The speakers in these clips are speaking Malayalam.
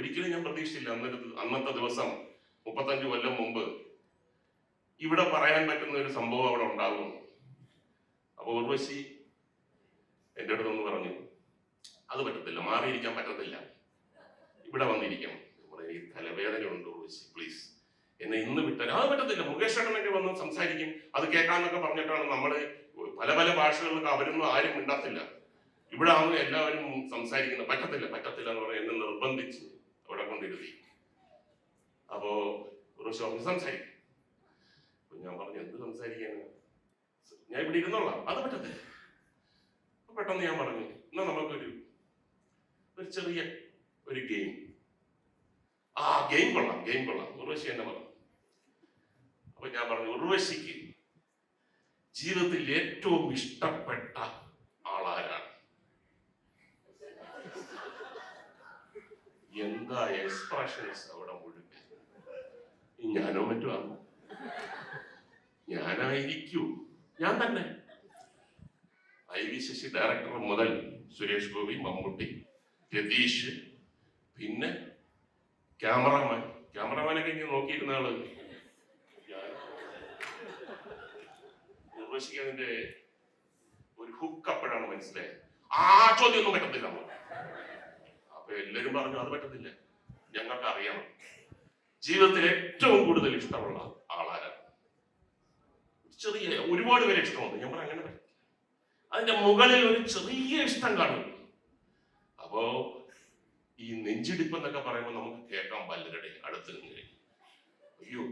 ഒരിക്കലും ഞാൻ പ്രതീക്ഷിച്ചില്ല. അന്നൊരു അന്നത്തെ ദിവസം മുപ്പത്തഞ്ച് കൊല്ലം മുമ്പ് ഇവിടെ പറയാൻ പറ്റുന്ന ഒരു സംഭവം അവിടെ ഉണ്ടാകും അപ്പൊ ഉർവശി എന്റെ അടുത്തൊന്ന് പറഞ്ഞു അത് പറ്റത്തില്ല മാറിയിരിക്കാൻ പറ്റത്തില്ല. ഇവിടെ വന്നിരിക്കണം. എനിക്ക് തലവേദന ഉണ്ട് ഉർവശി പ്ലീസ്. എന്നെ ഇന്ന് വിട്ടാൽ അത് പറ്റത്തില്ല മുകേഷ് ഏട്ടനൊക്കെ വന്ന് സംസാരിക്കും. അത് കേൾക്കാന്നൊക്കെ പറഞ്ഞിട്ടാണ് നമ്മൾ പല പല ഭാഷകളിലൊക്കെ അവരൊന്നും ആരും ഉണ്ടാത്തില്ല ഇവിടെ ആവുന്ന എല്ലാവരും സംസാരിക്കുന്നത്. പറ്റത്തില്ല പറ്റത്തില്ല എന്ന് പറഞ്ഞ് എന്നെ നിർബന്ധിച്ച് കൊണ്ടിരുത്തി അപ്പോ ഒരു ഷോപ്പിൽ സംസാരിക്കും. അപ്പൊ ഞാൻ പറഞ്ഞു എന്ത് സംസാരിക്കാന് ഞാൻ ഇവിടെ ഇരുന്നോളാം. അത് പറ്റത്തില്ല. പെട്ടെന്ന് ഞാൻ പറഞ്ഞു എന്നാ നമുക്കൊരു ഒരു ചെറിയ ഒരു ഗെയിം. ആ ഗെയിം കൊള്ളാം ഗെയിം കൊള്ളാം. ഉർവശി എന്നെ പറഞ്ഞു. അപ്പൊ ഞാൻ പറഞ്ഞു ഉർവശിക്ക് ജീവിതത്തിൽ ഏറ്റവും ഇഷ്ടപ്പെട്ട ആളാരാണ്? എന്താ എക്സ്പ്രഷൻസ് അവിടെ മുഴുവൻ? ഞാനോ മറ്റോ ആണ്? ഞാനായിരിക്കൂ. ഞാൻ തന്നെ. ഐ വി ശശി ഡയറക്ടർ മുതൽ സുരേഷ് ഗോപി മമ്മൂട്ടി രതീഷ് പിന്നെ ക്യാമറമാൻ ക്യാമറമാനൊക്കെ കഴിഞ്ഞ് നോക്കിയിരുന്ന ആൾ അതിന്റെ ഒരു ഹുക്ക് അപ്പോഴാണ് മനസ്സിലായത്. ആ ചോദ്യം ഒന്നും പറ്റത്തില്ല. അപ്പൊ എല്ലാരും പറഞ്ഞു അത് പറ്റത്തില്ല. ഞങ്ങൾക്ക് അറിയണം ജീവിതത്തിൽ ഏറ്റവും കൂടുതൽ ഇഷ്ടമുള്ള ആളാരാണ് ചെറിയ ഒരുപാട് പേരെ ഇഷ്ടമുണ്ട്. പറഞ്ഞു അങ്ങനെ അതിന്റെ മുകളിൽ ഒരു ചെറിയ ഇഷ്ടം കാണും. അപ്പോ ഈ നെഞ്ചിടിപ്പ് എന്നൊക്കെ പറയുമ്പോൾ നമുക്ക് കേൾക്കാം പലരുടെ അടുത്ത് അയ്യോ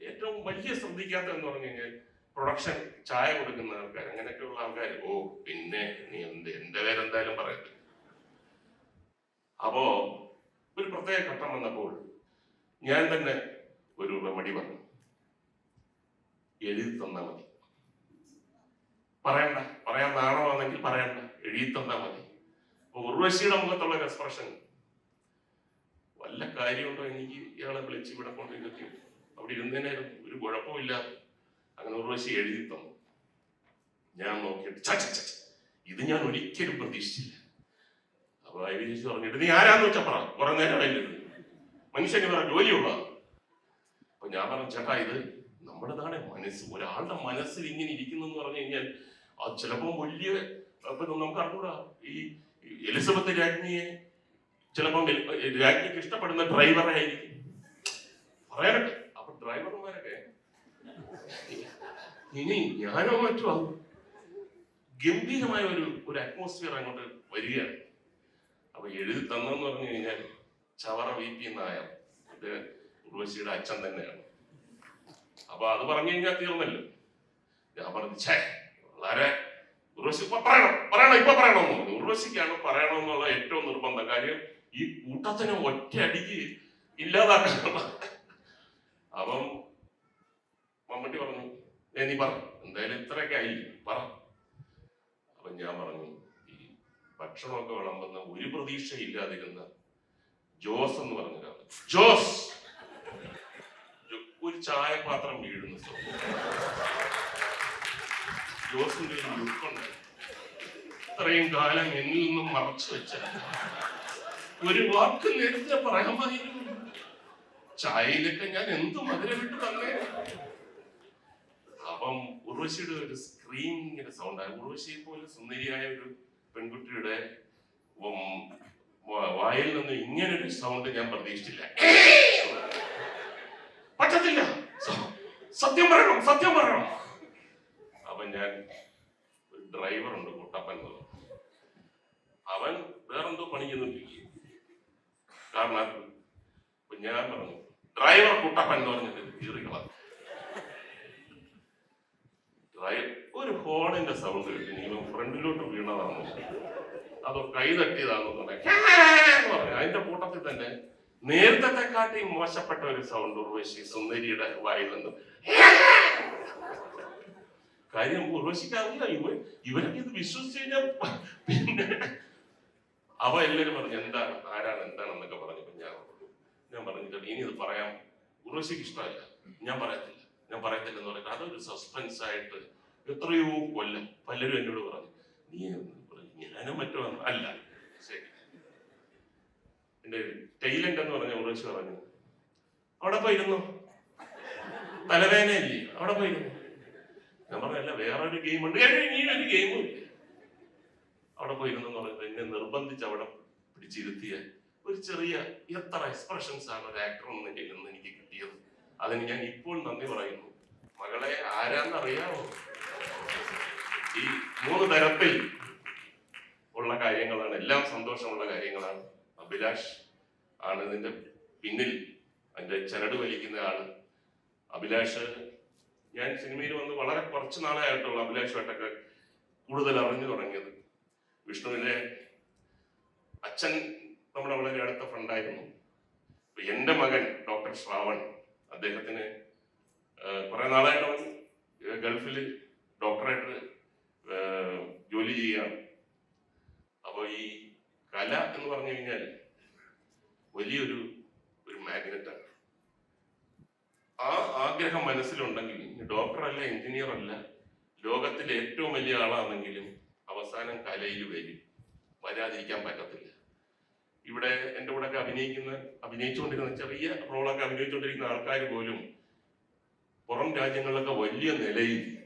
ഏറ്റവും വലിയ ശ്രദ്ധിക്കാത്ത എന്ന് പറഞ്ഞു കഴിഞ്ഞാൽ പ്രൊഡക്ഷൻ ചായ കൊടുക്കുന്ന ആൾക്കാർ അങ്ങനെയൊക്കെയുള്ള ആൾക്കാർ ഓ പിന്നെ നീ എന്ത് എന്റെ പേരെന്തായാലും പറയത്തില്ല. അപ്പോ ഒരു പ്രത്യേക ഘട്ടം വന്നപ്പോൾ ഞാൻ തന്നെ ഒരു റെമഡി പറഞ്ഞു. എഴുതി തന്നാ മതി. പറയണ്ട പറയാൻ നാണമാണെങ്കിൽ പറയണ്ട. എഴുതി തന്നാ മതി. അപ്പൊ ഉർവശിയുടെ മുഖത്തുള്ള ഒരു എക്സ്പ്രഷൻ വല്ല കാര്യമുണ്ടോ എനിക്ക് ഇയാളെ വിളിച്ച് ഇവിടെ കൊണ്ടിരിക്കും അവിടെ ഇരുന്നതിനായിരുന്നു ഒരു കുഴപ്പമില്ല. അങ്ങനെ ഉർവശി എഴുതി തന്നു. ഞാൻ നോക്കിയിട്ട് "ഛ, ഛ, ഛ, ഛ, ഇത് ഞാൻ ഒരിക്കലും പ്രതീക്ഷിച്ചില്ല. അപ്പൊ ഐ വി പറഞ്ഞിട്ട് നീ ആരാന്ന് വെച്ചാ പറ കുറെ നേരം ഇത്? മനുഷ്യന് വേറെ ജോലിയുള്ള അപ്പൊ ഞാൻ പറഞ്ഞു ചേട്ടാ ഇത് നമ്മുടേതാണ് മനസ്സ് ഒരാളുടെ മനസ്സിൽ ഇങ്ങനെ ഇരിക്കുന്നു എന്ന് പറഞ്ഞു കഴിഞ്ഞാൽ അത് ചിലപ്പോൾ വലിയ നമുക്ക് അറിഞ്ഞൂടാ ഈ എലിസബത്ത് രാജ്ഞിയെ ചിലപ്പം രാജ്ഞിക്ക് ഇഷ്ടപ്പെടുന്ന ഡ്രൈവറെ ആയിരിക്കും പറയാനൊക്കെ അപ്പൊ ഡ്രൈവർമാരൊക്കെ ഇനി ഞാനോ മറ്റോ. ഗംഭീരമായ ഒരു ഒരു അറ്റ്മോസ്ഫിയർ അങ്ങോട്ട് വരികയാണ് അപ്പൊ എഴുതി തന്നെന്ന് പറഞ്ഞു കഴിഞ്ഞാൽ ചവറ വി പി നായർ ഇത് ഉർവശിയുടെ അച്ഛൻ തന്നെയാണ്. അപ്പൊ അത് പറഞ്ഞു കഴിഞ്ഞാൽ തീർന്നല്ലോ. ഞാൻ പറഞ്ഞു ഛേ വളരെ ഉർവശി പറയണം പറയണം ഇപ്പൊ പറയണമെന്ന് പറഞ്ഞു. ഉർവശിക്കാണ് പറയണമെന്നുള്ള ഏറ്റവും നിർബന്ധം. കാര്യം ഈ കൂട്ടത്തിനെ ഒറ്റയടിക്ക് ഇല്ലാതാക്കണം അപ്പം മമ്മൂട്ടി പറഞ്ഞു "ഏ, നീ പറ എന്തായാലും ഇത്രയൊക്കെ ആയി പറ. അപ്പൊ ഞാൻ പറഞ്ഞു ഭക്ഷണമൊക്കെ വിളമ്പുന്ന ഒരു പ്രതീക്ഷയില്ലാതിരുന്ന ജോസ് എന്ന് പറഞ്ഞ ജോസ്! ഒരു ചായപാത്രം വീഴുന്ന ജോസിന്റെ ഒരു ലുക്കുണ്ട് ഇത്രയും കാലം എന്നിൽ നിന്നും മറച്ചു വെച്ച ഒരു വാക്ക് നേരത്തെ പറയാമായിരുന്നു ചായയിലൊക്കെ ഞാൻ എന്ത് മധുരമിട്ട് തന്നെ? അപ്പം ഉർവശിയുടെ ഒരു സ്ക്രീനിങ്ങിന്റെ സൗണ്ട് ഉർവശിയെ പോലെ സുന്ദരിയായ ഒരു പെൺകുട്ടിയുടെ വായിൽ നിന്ന് ഇങ്ങനെ ഒരു സൗണ്ട് ഞാൻ പ്രതീക്ഷിച്ചില്ല. പറ്റത്തില്ല. സത്യം പറയണം സത്യം പറയണം. അപ്പൊ ഞാൻ ഒരു ഡ്രൈവർ ഉണ്ട് കുട്ടപ്പൻ അവൻ വേറെന്തോ പണിക്കുന്നില്ല കാരണം അപ്പൊ ഞാൻ പറഞ്ഞു ഡ്രൈവർ കുട്ടപ്പൻ എന്ന് പറഞ്ഞിട്ട് കീറിക്കളാം ഡ്രൈവർ ഒരു ഹോണിന്റെ സൗണ്ട് കിട്ടി. നിങ്ങൾ ഫ്രണ്ടിലോട്ട് വീണതാണോ അതോ കൈ തട്ടിയതാണോ എന്ന് പറഞ്ഞു. അതിന്റെ കൂട്ടത്തിൽ തന്നെ നേരത്തെ കാട്ടി മോശപ്പെട്ട ഒരു സൗണ്ട് ഉർവശി സുന്ദരിയുടെ വായിൽ നിന്ന്. കാര്യം ഉർവശിക്കാറില്ല ഇവ ഇവരൊക്കെ ഇത് വിശ്വസിച്ച് കഴിഞ്ഞാൽ പിന്നെ അവ എല്ലാരും പറഞ്ഞു എന്താണ് ആരാണ്? എന്താണെന്നൊക്കെ പറഞ്ഞപ്പോ ഞാൻ ഞാൻ പറഞ്ഞിട്ടുണ്ട്. ഇനി ഇത് പറയാം. ഉർവശിക്ക് ഇഷ്ടമല്ല. ഞാൻ പറയത്തില്ല. ഞാൻ പറയത്തില്ല. എന്ന് പറഞ്ഞിട്ട് അതൊരു സസ്പെൻസ് ആയിട്ട് എത്രയോ കൊല്ലം പലരും എന്നോട് പറഞ്ഞു നീ എന്ന് ഞാനും മറ്റോ ആണ്." അല്ല എന്റെ ടൈലൻഡ് എന്ന് പറഞ്ഞ ഉറച്ചു പറഞ്ഞു അവിടെ പോയിരുന്നു? തലവേദനയില്ലേ? അവിടെ പോയിരുന്നു? ഞാൻ പറഞ്ഞല്ല വേറൊരു ഗെയിം ഉണ്ട്. ഏയ് നീ ഒരു ഗെയിമും ഇല്ല. അവിടെ പോയിരുന്നു പറഞ്ഞത് എന്നെ നിർബന്ധിച്ച് അവിടെ പിടിച്ചിരുത്തിയ ഒരു ചെറിയ എത്ര എക്സ്പ്രഷൻസ് ആണ് ഒരു ആക്ടർ എന്ന എനിക്ക് കിട്ടിയത്. അതിന് ഞാൻ ഇപ്പോൾ നന്ദി പറയുന്നു. മകളെ ആരാന്നറിയാമോ ഈ മൂന്ന് തരത്തിൽ ഉള്ള കാര്യങ്ങളാണ് എല്ലാം സന്തോഷമുള്ള കാര്യങ്ങളാണ്. അഭിലാഷ് ആണ് ഇതിന്റെ പിന്നിൽ അതിന്റെ ചരട് വലിക്കുന്ന ആൾ. അഭിലാഷ് ഞാൻ സിനിമയിൽ വന്ന് വളരെ കുറച്ച് നാളെ ആയിട്ടുള്ളൂ അഭിലാഷുമായിട്ടൊക്കെ കൂടുതൽ അറിഞ്ഞു തുടങ്ങിയത്. വിഷ്ണുവിന്റെ അച്ഛൻ നമ്മുടെ വളരെ അടുത്ത ഫ്രണ്ടായിരുന്നു. എന്റെ മകൻ ഡോക്ടർ ശ്രാവൺ അദ്ദേഹത്തിന് കുറെ നാളായിട്ട് ഗൾഫിൽ ഡോക്ടറായിട്ട് ജോലി ചെയ്യാണ് അപ്പോൾ ഈ കല എന്ന് പറഞ്ഞു കഴിഞ്ഞാൽ വലിയൊരു ഒരു മാഗ്നറ്റാണ് ആ ആഗ്രഹം മനസ്സിലുണ്ടെങ്കിൽ ഡോക്ടർ അല്ല എഞ്ചിനീയർ അല്ല ലോകത്തിലെ ഏറ്റവും വലിയ ആളാണെങ്കിലും അവസാനം കലയിൽ വരും. വരാതിരിക്കാൻ പറ്റത്തില്ല. ഇവിടെ എന്റെ കൂടെ ഒക്കെ അഭിനയിക്കുന്ന അഭിനയിച്ചുകൊണ്ടിരുന്ന ചെറിയ റോളൊക്കെ അഭിനയിച്ചുകൊണ്ടിരിക്കുന്ന ആൾക്കാർ പോലും പുറം രാജ്യങ്ങളിലൊക്കെ വലിയ നിലയിൽ